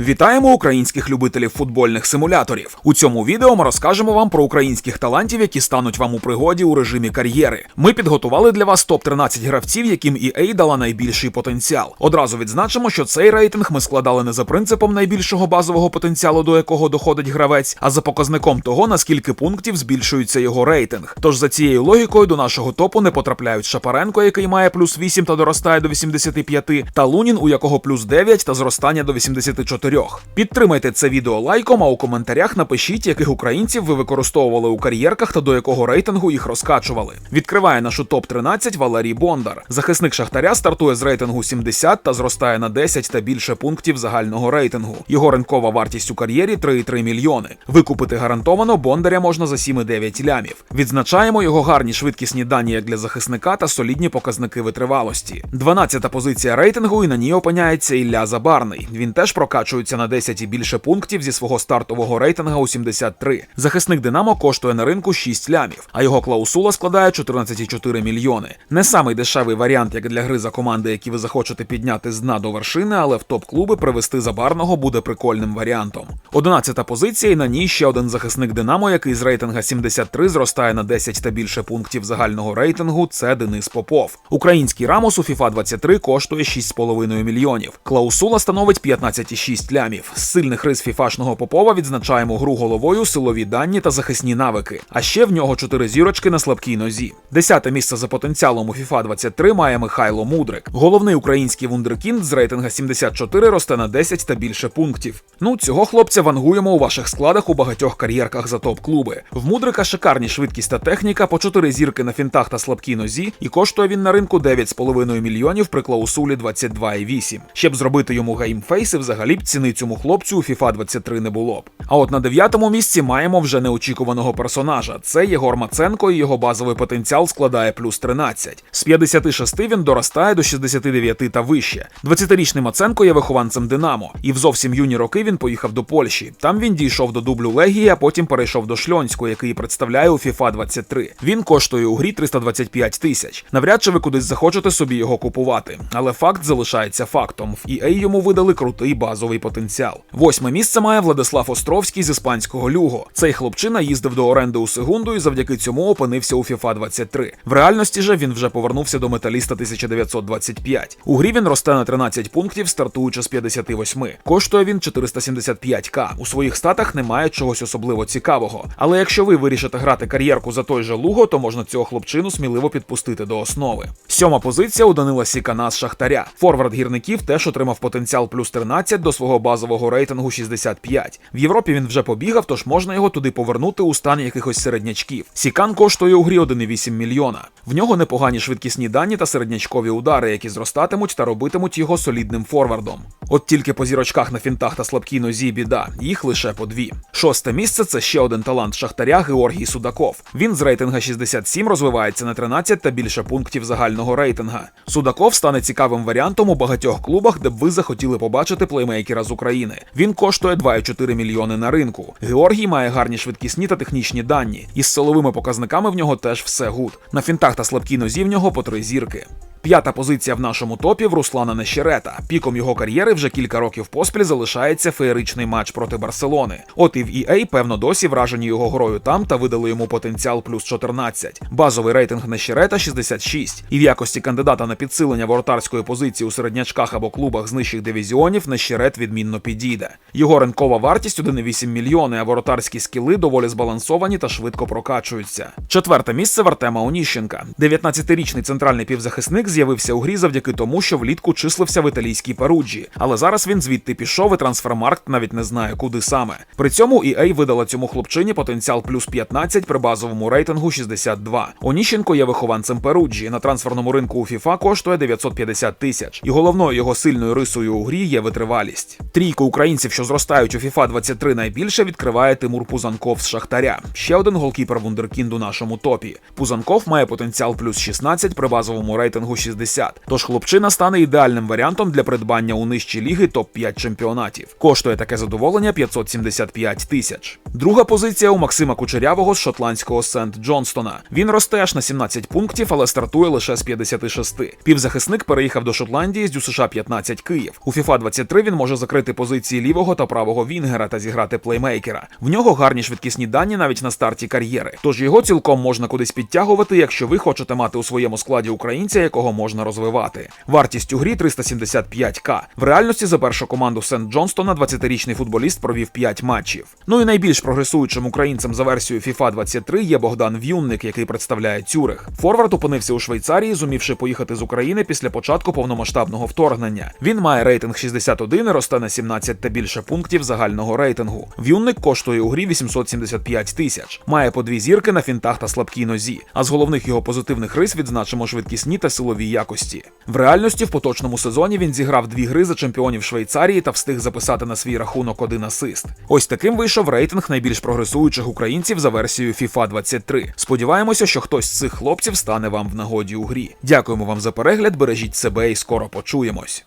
Вітаємо українських любителів футбольних симуляторів. У цьому відео ми розкажемо вам про українських талантів, які стануть вам у пригоді у режимі кар'єри. Ми підготували для вас топ 13 гравців, яким EA дала найбільший потенціал. Одразу відзначимо, що цей рейтинг ми складали не за принципом найбільшого базового потенціалу, до якого доходить гравець, а за показником того, наскільки пунктів збільшується його рейтинг. Тож за цією логікою до нашого топу не потрапляють Шапаренко, який має плюс 8 та доростає до 85, та Лунін, у якого плюс 9 та зростання до 84. Підтримайте це відео лайком, а у коментарях напишіть, яких українців ви використовували у кар'єрках та до якого рейтингу їх розкачували. Відкриває нашу топ 13 Валерій Бондар. Захисник Шахтаря стартує з рейтингу 70 та зростає на 10 та більше пунктів загального рейтингу. Його ринкова вартість у кар'єрі 3,3 мільйони. Викупити гарантовано Бондаря можна за 7,9 лямів. Відзначаємо його гарні швидкісні дані як для захисника та солідні показники витривалості. 12-та позиція рейтингу і на ній опиняється Ілля Забарний. Він теж прокачується на 10 і більше пунктів зі свого стартового рейтинга у 73. Захисник Динамо коштує на ринку 6 лямів, а його клаусула складає 14,4 мільйони. Не самий дешевий варіант, як для гри за команди, які ви захочете підняти з дна до вершини, але в топ-клуби привести Забарного буде прикольним варіантом. 11-та позиція і на ній ще один захисник Динамо, який з рейтинга 73 зростає на 10 та більше пунктів загального рейтингу. Це Денис Попов. Український Рамос у FIFA 23 коштує 6,5 мільйонів. Клаусула становить 15,6 лямів. З сильних рис фіфашного Попова відзначаємо гру головою, силові дані та захисні навики. А ще в нього 4 зірочки на слабкій нозі. Десяте місце за потенціалом у FIFA 23 має Михайло Мудрик. Головний український вундеркінд з рейтинга 74 росте на 10 та більше пунктів. Ну, цього хлопця вангуємо у ваших складах у багатьох кар'єрках за топ-клуби. В Мудрика шикарні швидкість та техніка, по 4 зірки на фінтах та слабкій нозі, і коштує він на ринку 9,5 мільйонів при клаусулі 22,8. Щоб зробити йому геймфейси, взагалі б ціни цьому хлопцю у FIFA 23 не було б. А от на дев'ятому місці маємо вже неочікуваного персонажа. Це Єгор Маценко, і його базовий потенціал складає плюс 13. З 56 він доростає до 69 та вище. 20-річний Маценко є вихованцем Динамо, і в зовсім юні роки він поїхав до Польщі. Там він дійшов до дублю Легії, а потім перейшов до Шльонську, який представляє у FIFA 23. Він коштує у грі 325 тисяч. Навряд чи ви кудись захочете собі його купувати. Але факт залишається фактом. В EA йому видали крутий базовий потенціал. Восьме місце має Владислав Островський з іспанського Люго. Цей хлопчина їздив до оренди у секунду і завдяки цьому опинився у FIFA 23. В реальності же він вже повернувся до металіста 1925. У грі він росте на 13 пунктів, стартуючи з 58. Коштує він 475к. У своїх статах немає чогось особливо цікавого. Але якщо ви вирішите грати кар'єрку за той же Луго, то можна цього хлопчину сміливо підпустити до основи. Сьома позиція у Данила Сікана з Шахтаря. Форвард гірників теж отримав потенціал плюс 13 до свого базового рейтингу 65. В Європі він вже побігав, тож можна його туди повернути у стан якихось середнячків. Сікан коштує у грі 1,8 мільйона. В нього непогані швидкісні дані та середнячкові удари, які зростатимуть та робитимуть його солідним форвардом. От тільки по зірочках на фінтах та слабкій нозі біда, їх лише по дві. Шосте місце це ще один талант Шахтаря Георгій Судаков. Він з рейтинга 67 розвивається на 13 та більше пунктів загального рейтинга. Судаков стане цікавим варіантом у багатьох клубах, де б ви захотіли побачити плеймейкера з України. Він коштує 2,4 мільйони на ринку. Георгій має гарні швидкісні та технічні дані. Із силовими показниками в нього теж все гуд. На фінтах та слабкій нозі в нього по три зірки. П'ята позиція в нашому топі в Руслана Нещерета. Піком його кар'єри вже кілька років поспіль залишається феєричний матч проти Барселони. От і в EA, певно, досі вражені його грою там та видали йому потенціал плюс 14. Базовий рейтинг Нещерета 66. І в якості кандидата на підсилення воротарської позиції у середнячках або клубах з нижчих дивізіонів Нещерет відмінно підійде. Його ринкова вартість 1,8 мільйони, а воротарські скіли доволі збалансовані та швидко прокачуються. Четверте місце в Артема Оніщенка. 19-річний центральний півзахисник з'явився у грі завдяки тому, що влітку числився в італійській Паруджі. Але зараз він звідти пішов і трансфермаркт навіть не знає, куди саме. При цьому EA видала цьому хлопчині потенціал плюс 15 при базовому рейтингу 62. Оніщенко є вихованцем Перуджі. На трансферному ринку у FIFA коштує 950 тисяч. І головною його сильною рисою у грі є витривалість. Трійку українців, що зростають у FIFA 23 найбільше, відкриває Тимур Пузанков з Шахтаря. Ще один голкіпер Вундеркінд у нашому топі. Пузанков має потенціал плюс 16 при базовому рейтингу 60. Тож хлопчина стане ідеальним варіантом для придбання у нижчій ліги топ-5 чемпіонатів. Коштує таке задоволення 575 тисяч. Друга позиція у Максима Кучерявого з шотландського Сент Джонстона. Він росте аж на 17 пунктів, але стартує лише з 56. Півзахисник переїхав до Шотландії з ДЮСШ 15 Київ. У FIFA 23 він може закрити позиції лівого та правого вінгера та зіграти плеймейкера. В нього гарні швидкісні дані навіть на старті кар'єри. Тож його цілком можна кудись підтягувати, якщо ви хочете мати у своєму складі українця, якого можна розвивати. Вартість у грі 375к. В реальності за першу команду Сент Джонстона 20-річний футболіст провів 5 матчів. Ну і найбільш прогресуючим українцем за версією FIFA 23 є Богдан В'юнник, який представляє Цюрих. Форвард опинився у Швейцарії, зумівши поїхати з України після початку повномасштабного вторгнення. Він має рейтинг 61 і росте на 17 та більше пунктів загального рейтингу. В'юнник коштує у грі 875 тисяч. Має по дві зірки на фінтах та слабкій нозі. А з головних його позитивних рис відзначимо швидкісні та силові якості. В реальності в поточному сезоні він зіграв дві гри за чемпіонів Швейцарії та встиг записати на свій рахунок один асист. Ось таким вийшов рейтинг найбільш прогресуючих українців за версією FIFA 23. Сподіваємося, що хтось з цих хлопців стане вам в нагоді у грі. Дякуємо вам за перегляд, бережіть себе і скоро почуємось.